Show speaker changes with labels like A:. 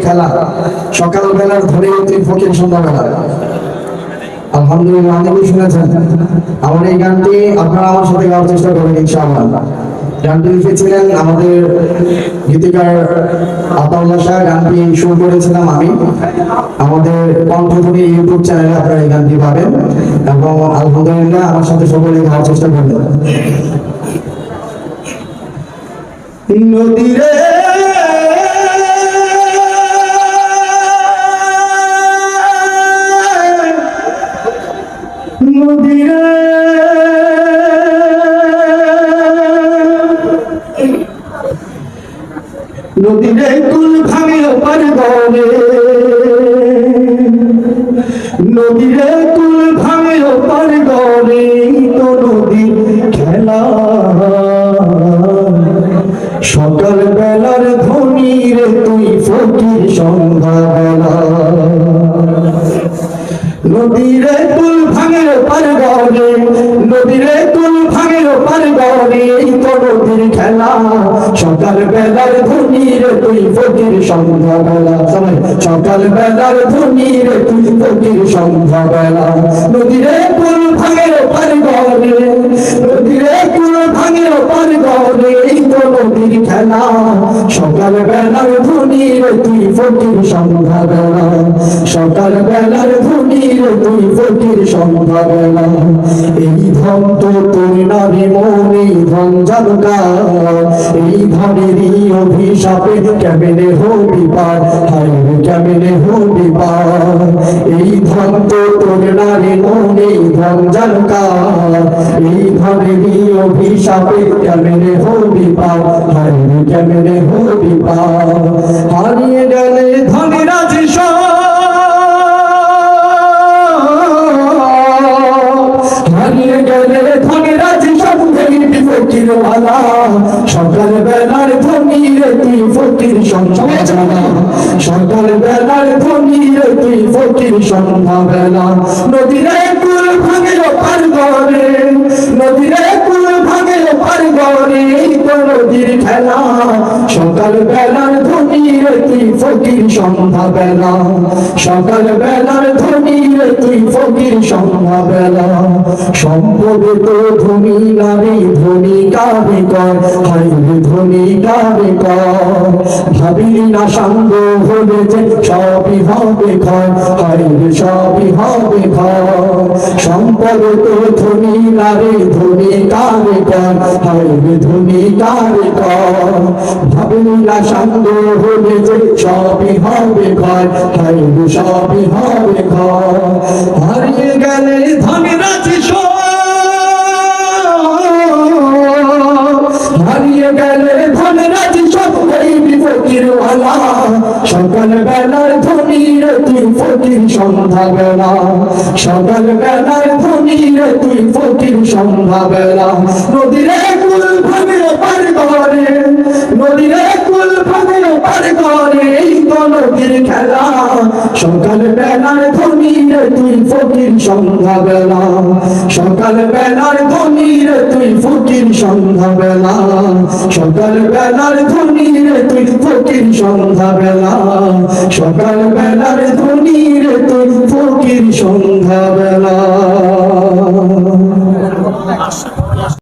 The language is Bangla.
A: খেলা। সকালবেলার ধরে ফকির সন্ধ্যাবেলা। আলহামদুলিল্লাহ আমাদের গীতিকার শাহ। গানটি শুরু করেছিলাম আমি। আমাদের ইউটিউব চ্যানেলে আপনারা এই গানটি পাবেন। এবং আলহামদুলিল্লাহ, আমার সাথে সকলে গাওয়ার চেষ্টা করবেন। নদীরে নদীরে কুল ভাঙে পার গরে নদীরে কুল ভাঙে পার গরে তো নদীর খেলা। সকাল বেলার ধনী তুই ফকির সন্ধ্যা বেলা নদীরে কুল খেলা সকাল বেলার ধনী রে তুই ফকির সন্ধ্যাবেলা। সকাল বেলার ধনী রে তুই ফকির সন্ধ্যাবেলা। নদীরে সকাল বেলার ধনী রে তুই ফকির সন্ধ্যা বেলা সকাল বেলার রে তুই ফকির সন্ধ্যা এই ধন তো তোর নারী মনে ধন জানকা। এই ধনেরই অভিশাপে কেমনে হবি পার? হায়, কেমনে হবি পার? এই ধন তো তোর নারী মনে ধন জানকা এই ধনেরই অভিশাপে কেমনে হবি পার? হায়, কেমনে হবি পার? হারিয়ে গেলে ধনের আছে হারিয়ে গেলে ধনের আছে সব ফকির সকাল বেলার ধনী রে তুই ফকির সন্ধ্যা সকাল বেলার ধনী রে তুই ফকির সন্ধ্যা বেলা? নদীরে কুল ভাঙে পার গরে নদীরে কুল ভাঙে পার গরে নদীর খেলা। সকাল বেলার ধনী রে তুই ফকির সন্ধ্যা বেলা? সকাল বেলার ধনী রে তুই সন্ধ্যা বেলা সম্পদে তো ধনী নারী, ধনী কাবে কর হাই রে ধনী কাবে কর ভাবিলি না সাঙ্গ হলে যে সবই হবে ঘর? হাই সবই হবে ঘর। সম্পদে তো ধনী নারী, ধনী কাবে কর হাই রে ধনী কাবে কর ভাবিলি না সাঙ্গ হলে যে সবই হবে ঘর? হাই সবই হবে ঘর। হারিয়ে গেলে ধনের আছে হারিয়ে গেলে ধনের আছে সব, এই ফকির ওয়ালা সকাল বেলার ধনী তুই ফকির সন্ধ্যা বেলা সকাল বেলার ধনী তুই ফকির সন্ধ্যা বেলা নদীরে সকাল বেলার রে তুই ফকির সন্ধ্যা বেলা। সকাল বেলার ধনী রে তুই ফকির সন্ধ্যা বেলা। সকাল বেলার রে তুই ফকির সন্ধ্যা বেলা। সকাল বেলার রে তুই ফকির সন্ধ্যা বেলা।